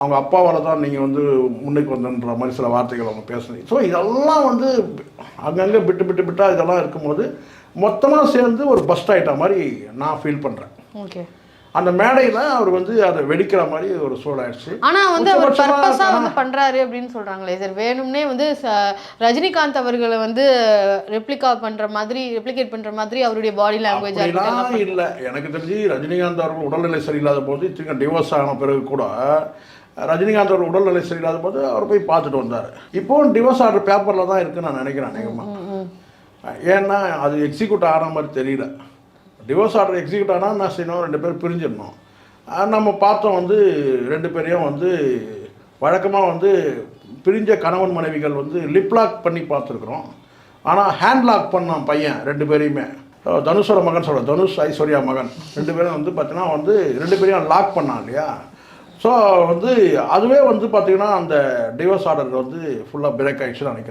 அவங்க அப்பாவால் தான் நீங்கள் வந்து முன்னுக்கு வந்தன்ற மாதிரி சில வார்த்தைகள் அவங்க பேசுனீங்க. ஸோ இதெல்லாம் வந்து அங்கங்கே விட்டு விட்டு விட்டா இதெல்லாம் இருக்கும்போது மொத்தமாக சேர்ந்து ஒரு பஸ்ட் ஆகிட்ட மாதிரி நான் ஃபீல் பண்ணுறேன் ஓகே அந்த மேடையில் அவர் வந்து அதை வெடிக்கிற மாதிரி ஒரு சூழலாயிடுச்சு. ஆனா வந்து அவர் பர்பஸா? வந்து பண்றாரு அப்படின்னு சொல்றாங்களே சார் வேணும்னே வந்து ரஜினிகாந்த் அவர்களை வந்து ரெப்ளிகா பண்ற மாதிரி ரெப்ளிகேட் பண்ற மாதிரி அவருடைய பாடி லாங்குவேஜ் இல்லை. எனக்கு தெரிஞ்சு ரஜினிகாந்த் அவர்கள் உடல்நிலை சரியில்லாத போது திரும்ப டிவோர்ஸ் ஆன பிறகு கூட ரஜினிகாந்த் அவர்கள் உடல்நிலை சரியில்லாத போது அவர் போய் பார்த்துட்டு வந்தார். இப்போ டிவோர்ஸ் ஆர்டர் பேப்பரில் தான் இருக்குன்னு நான் நினைக்கிறேன் அநேகமாக ஏன்னா அது எக்ஸிக்யூட் ஆகிற மாதிரி தெரியல. டிவோர்ஸ் ஆர்டர் எக்ஸிக்யூட் ஆனால் என்ன செய்யணும்? ரெண்டு பேரும் பிரிஞ்சிடணும். நம்ம பார்த்தோம் வந்து ரெண்டு பேரையும் வந்து வழக்கமாக வந்து பிரிஞ்ச கணவன் மனைவிகள் வந்து லிப் லாக் பண்ணி பார்த்துருக்குறோம். ஆனால் ஹேண்ட் லாக் பண்ணான் பையன் ரெண்டு பேரையுமே. தனுஷோட மகன் சொல்ல தனுஷ் ஐஸ்வர்யா மகன். ரெண்டு பேரும் வந்து பார்த்தீங்கன்னா வந்து ரெண்டு பேரையும் லாக் பண்ணான் இல்லையா? ஸோ வந்து அதுவே வந்து பார்த்திங்கன்னா அந்த டிவோர்ஸ் ஆர்டர் வந்து ஃபுல்லாக பிரேக் ஆகிடுச்சுன்னு நினைக்கிறேன்.